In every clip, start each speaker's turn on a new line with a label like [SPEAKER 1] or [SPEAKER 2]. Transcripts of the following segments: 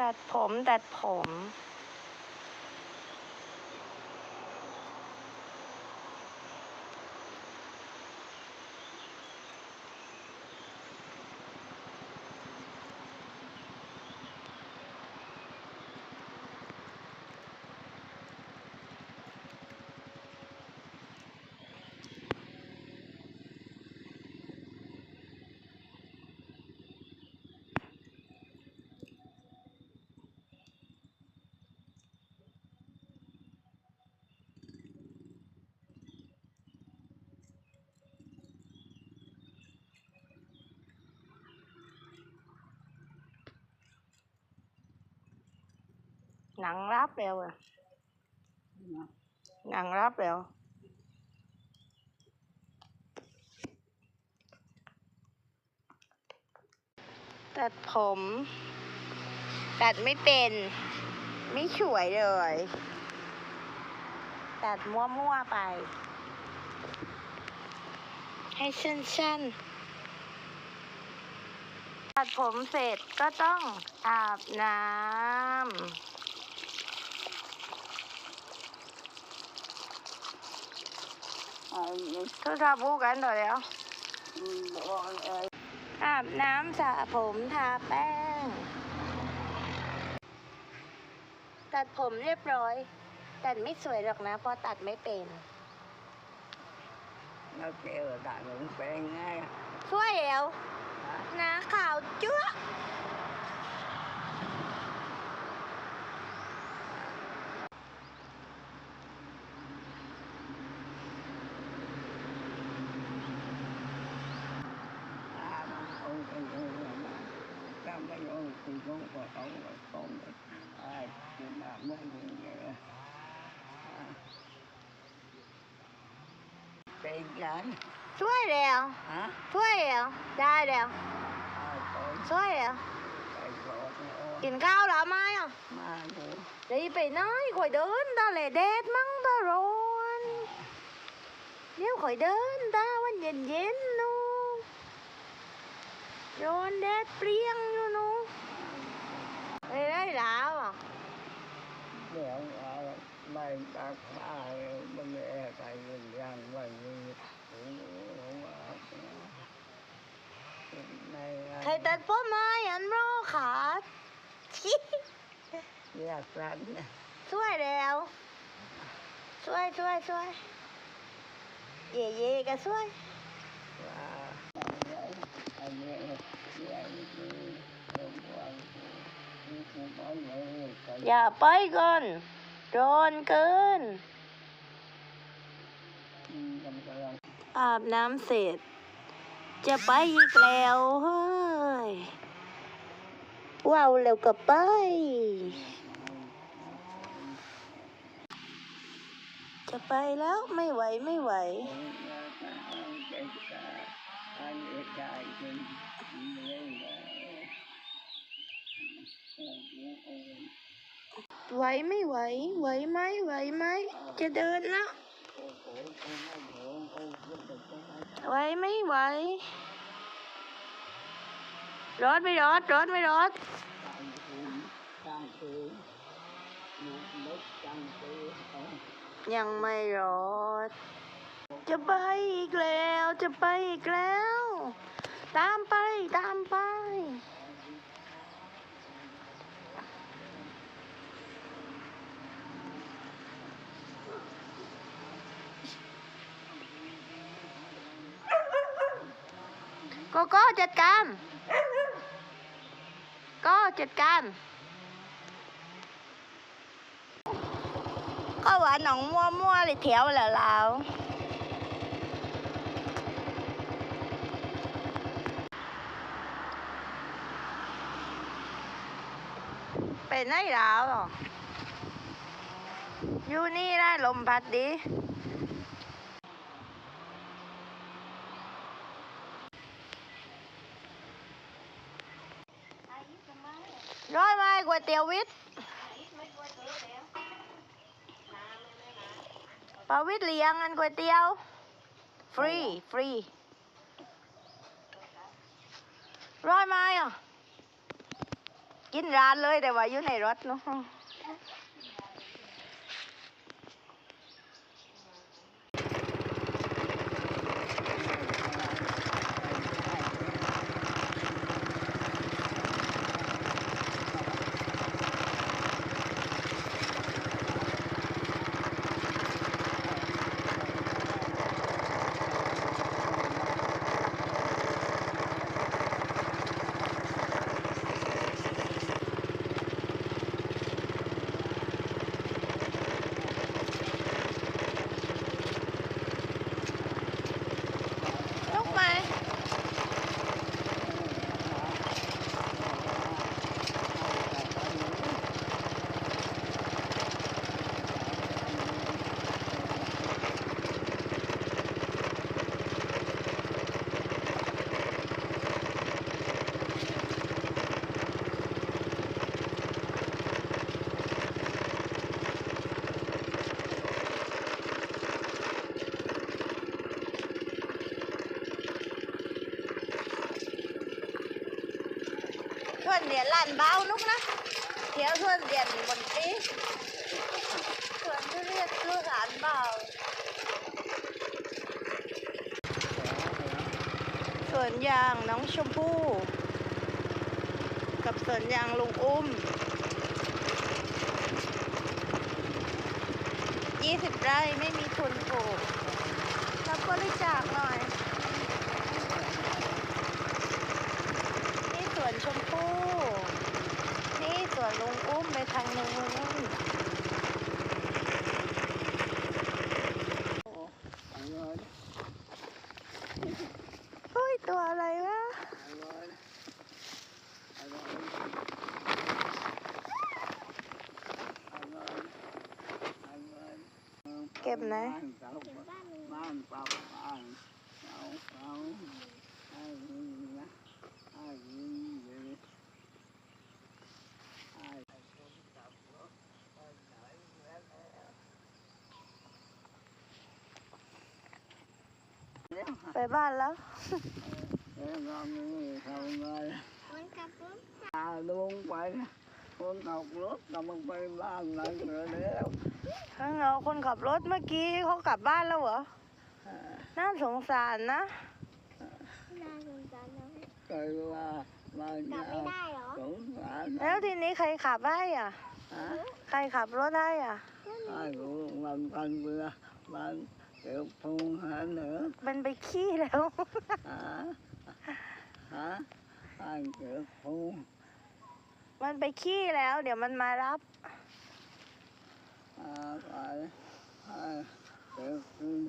[SPEAKER 1] ตัดผมตัดผม หนังรับเร็วอะหนังรับเร็วตัดผม ตัดไม่เป็น ไม่สวยเลย ตัดมั่วๆไป ให้สั้นๆ ตัดผมเสร็จก็ต้องอาบน้ำ ทุกทาบูกันต่อแล้วอาบน้ำสระผมทาแป้ง ตัดผมเรียบร้อย แตัดไม่สวยหรอกนะเพราะตัดไม่เป็น
[SPEAKER 2] nó kêu là đại mình quen ngay
[SPEAKER 1] ช่วยแล้วหนาขาวจั๊ว
[SPEAKER 2] thì cũng có ông là con ai nhưng mà mấy người vậy tiền gái
[SPEAKER 1] ช่วยแล้ว
[SPEAKER 2] hả
[SPEAKER 1] ช่วยแล้วได้แล้ว
[SPEAKER 2] ai tội
[SPEAKER 1] ช่วยแล้ว
[SPEAKER 2] cái cột nó
[SPEAKER 1] กินข้าวแล้วไหมอ่ เสียงเาไม่ตักผ้ามันแอร์ใส่ยินยังไม่
[SPEAKER 2] มี
[SPEAKER 1] ใครตัดผมมอันโรขาชิอยาก
[SPEAKER 2] รัน
[SPEAKER 1] ช่วยแล้วช่วยช่วยช่วยเย่เย่ก็ช่วย
[SPEAKER 2] ว้า
[SPEAKER 1] อย่าไปก่อนร้อนเกิน อาบน้ำเสร็จ จะไปอีกแล้วเฮ้ยว้าวเร็วกับไป จะไปแล้วไม่ไหวไม่ไหว
[SPEAKER 2] cái cả anh ấy trai trên lấy
[SPEAKER 1] ไหวไม่ไหว ไหวไหมไหวไหม จะเดินแล้ว ไหวไม่ไหวรถไม่รถรถไม่รถยังไม่รถจะไปอีกแล้ว จะไปอีกแล้ว ตามไป ตามไป โกโก้จัดการก็จัดการก็ว่าน้องมัวมัวเลยแถวแล้วเราเป็นไงแล้วหรออยู่นี่ได้ลมพัดดีร้อยไหมก๋วยเตียววิทย์ปาวิทย์เลี้ยงอันก๋วยเตี๋ยว ฟรี ฟรี ร้อยไหมอะ กินร้านเลยแต่ว่าอยู่ในรถเนาะลุกไหมชวนเรียนลานเบาลุกนะเดี๋ยวชวนเรียนบนตี ชวนทุเรียนลูกหลานเบาสวนยางน้องชมพู่กับสวนยางลุงอุ้มยี่สิบไร่ไม่มีทุนปลูกรับบริจาคหน่อย นี่สวนชมพู่ นี่สวนลุงอุ้มไป ทางนู้นเฮ้ย ตัวอะไรวะเก็บไหน
[SPEAKER 2] บ้านเก่าบ้านเก่าบ้านเก่าเก่าไอ้นี่นะไอ้นี่เลยไอ้คนขับรถไปไหนแล้วเนี่ย
[SPEAKER 1] ไป บ้านแล้ว
[SPEAKER 2] เอ้ยเราไม่ทำไง
[SPEAKER 3] คนขับรถ
[SPEAKER 2] ตาลงไปคนขับรถกำลังไปบ้านนั่นเลยแล้ว
[SPEAKER 1] ข้างเราคนขับรถเมื่อกี้เขากลับบ้านแล้วเหรอน่าสงสารนะ
[SPEAKER 3] น่าสงสารนะ
[SPEAKER 2] เคยว่าบ้าน
[SPEAKER 3] กลับ
[SPEAKER 2] ยา
[SPEAKER 3] ไม่ได้เหรอ
[SPEAKER 2] สงสาร
[SPEAKER 1] แล้วทีนี้ใครขับให้อะ
[SPEAKER 2] ฮะ
[SPEAKER 1] ใครขับรถให้อะ
[SPEAKER 2] ไอ้รู้มันพันเบื่อมัน เก็บพุงหาเหนือ
[SPEAKER 1] มันไปขี้แล้ว
[SPEAKER 2] ฮะฮะไอ้เก็บพุง
[SPEAKER 1] มันไปขี้แล้ว เดี๋ยวมันมารับ
[SPEAKER 2] อ่าไปไอ้เก็บพุง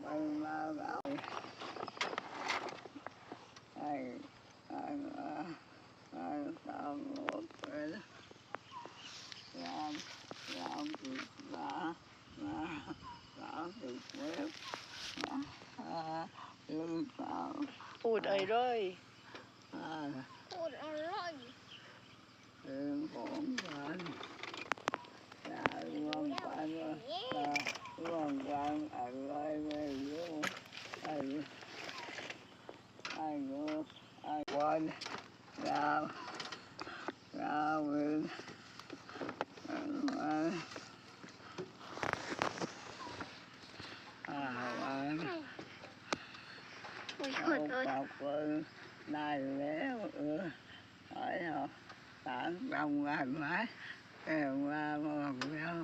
[SPEAKER 2] ไปมาแล้วไอ้ไอ้มาไอ้ตามรถไปแล้วยามยามติดมามาสามสิบเมตรนะอ่าลืมตา
[SPEAKER 1] ปูดเอ่ยเลย
[SPEAKER 2] อ่า
[SPEAKER 3] พูดอร่อย
[SPEAKER 2] ลืมของกันอย่ารวมกันว่าจะรวมกันอะไรไม่รู้ไอ้ไอ้รู้ไอ้วันยาวยาวเองวันอ่าวัน
[SPEAKER 3] อุ้ย ข
[SPEAKER 2] เอา
[SPEAKER 3] อโทษ
[SPEAKER 2] ปากเปิดได้แล้วเออไอ้เอาสารทำงานไหมแก้มาบอกแล้ว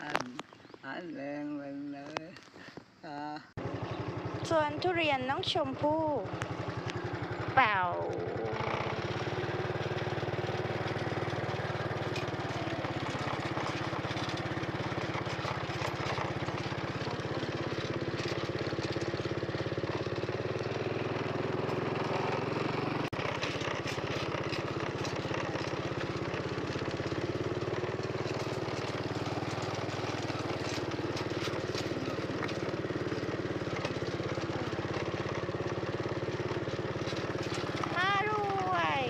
[SPEAKER 2] อันอันแรงไปเลยอ่า
[SPEAKER 1] ส่วนทุเรียนน้องชมพู่เปล่ามาด้วย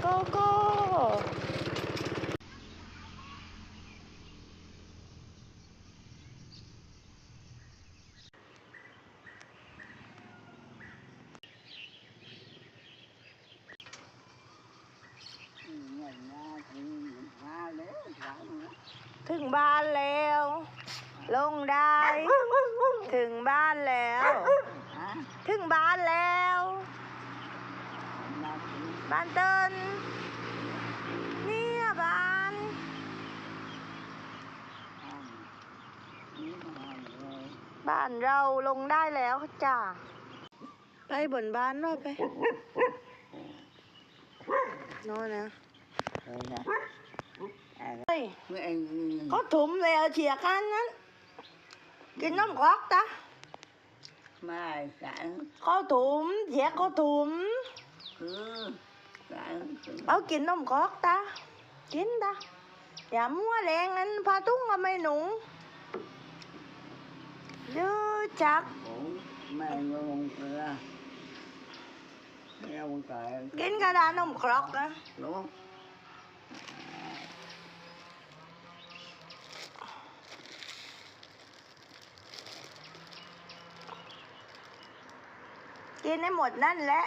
[SPEAKER 1] โกโก้
[SPEAKER 2] อืมเนี่ย
[SPEAKER 1] ถึงบ้านแล้ว ลงได้ ถึงบ้านแล้ว
[SPEAKER 2] ฮะ
[SPEAKER 1] ถึงบ้านแล้ว
[SPEAKER 2] มาถึง
[SPEAKER 1] บ้านเติ้นเนี่ยบ้าน
[SPEAKER 2] ห้องนี่ห้องเลย
[SPEAKER 1] บ้านเราลงได้แล้วจ้าไปบนบ้านหน่อยไปโน่นนะ
[SPEAKER 2] เออนะเออ
[SPEAKER 1] เฮ้ย
[SPEAKER 2] ไม่เอง
[SPEAKER 1] เขาถุมเลยเอาเฉียกันนั้น กินน้ำคอกตะ
[SPEAKER 2] ไม่สัน
[SPEAKER 1] เขาถุมเฉียเขาถุม
[SPEAKER 2] คือสันคือ
[SPEAKER 1] เอากินน้ำคอกตะกินตะอย่ามัวแรงงั้นพาตุ้งก็ไม่หนุงยื้อจัก
[SPEAKER 2] ผมไม่ลงเกลือไม่ลงเกลือ
[SPEAKER 1] กินกระดานนมครอกนะ
[SPEAKER 2] ล
[SPEAKER 1] กินให้หมดนั่นแหละ